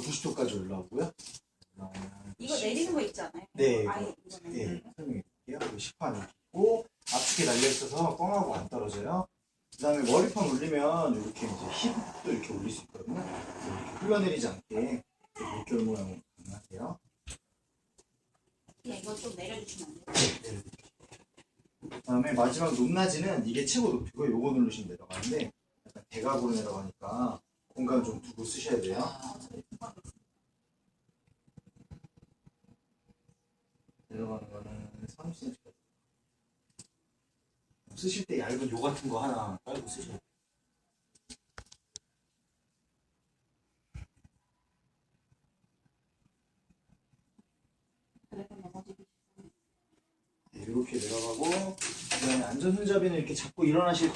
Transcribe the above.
90도까지 올라오고요. 이거 내리는 거 있지 않아요? 네, 아예 이거는. 네, 설명해 드릴게요. 식판이 있고 압축이 달려 있어서 뻥하고 안 떨어져요. 그다음에 머리판 올리면 이렇게 이제 힙도 이렇게 올릴 수 있거든요. 이렇게 흘러내리지 않게 물결 모양으로 가능하세요. 그냥 이거 좀 내려주시면 안 돼요? 네, 그다음에 마지막 높낮이는 이게 최고 높이고 요거 누르시면 내려가는데 약간 대각으로 내려가니까 공간 좀 두고 쓰셔야 돼요. 내려가는 거는 30cm. 쓰실 때 얇은 요 같은 거 하나 깔고 쓰셔야 돼요. 네, 이렇게 내려가고 그다음에 안전 손잡이는 이렇게 잡고 일어나실 때